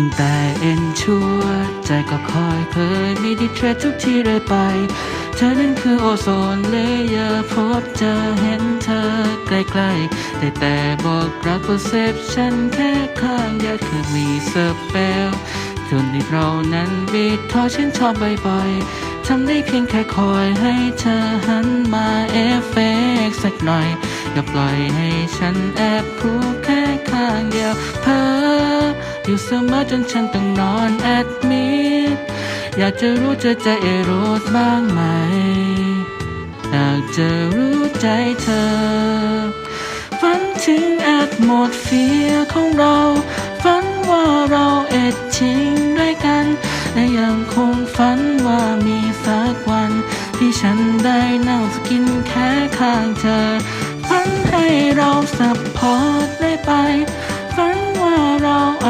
ตั้งแต่เอ็นชัวใจก็คอยเผยไม่ด้เทรดทุกที่เลยไป เธอนั้นคือโอโซนเลเยอร์พบเจอเห็นเธอใกล้ๆแต่แต่บอกรัก perception แค่ข้างเดียวคือมีสเปลจนที่เรานั้นบีททอฉันชอบบ่อยๆ ทำได้เพียงแค่คอยให้เธอหันมาเอฟเฟกสักหน่อย อย่าปล่อยให้ฉันแอบพูดแค่ข้างเดียวเพ้อ อยู่เสมอจนฉันต้องนอนแอดมิดอยากจะรู้เธอจเอโรสบ้างไหมอยากจะรู้ใจเธอฝันถึงแอดโมดเฟียของเราฝันว่าเราเอ็ดจริงด้วยกันและยังคงฝันว่ามีสักวัน ที่ฉันได้นั่งสกินแค่ข้างเธอฝันให้เราสับพอร์ตได้ไป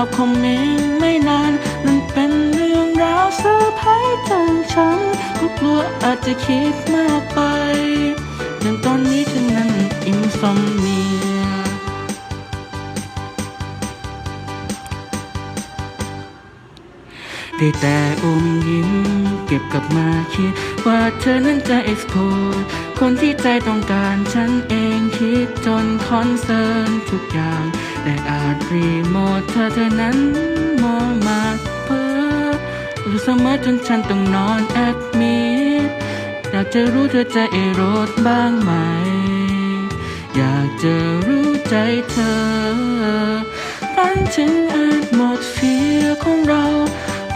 าพคอมเมนต์ไม่นานนั่นเป็นเรื่องราวเซอร์ไพรส์จังฉันก็กลัวอาจจะคิดมากไปอย่างตอนนี้ฉันนั้นอินซอมเนียได้แต่อมยิ้มเก็บกลับมาคิด ว่าเธอนั้นจะ expose คนที่ใจต้องการฉันเองคิดจนคอนเซิร์นทุกอย่าง แต่อาจรีโมทเธอเธอนั้นมองมาเพ้ออยู่เสมอจนฉันต้องนอนแอดมิดอยากจะรู้เธอจะเอโรสบ้างไหม อยากจะรู้ใจเธอฝันถึงอาจหมดเฟียของเรา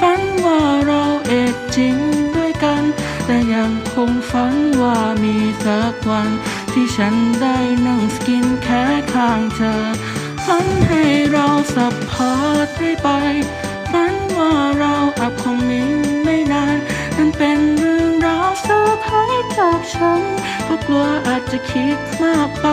ฝันว่าเราเอ็ดจริงด้วยกัน แต่ยังคงฝันว่ามีสักวัน ที่ฉันได้นั่งสกินแค่ข้างเธอ ฝันให้เราสับพอร์ตได้ไปฝันว่าเราอับคอมเมนต์ไม่นานนั่นเป็นเรื่องราวเซอร์ไพรส์จากฉันก็กลัวอาจจะคิดมากไป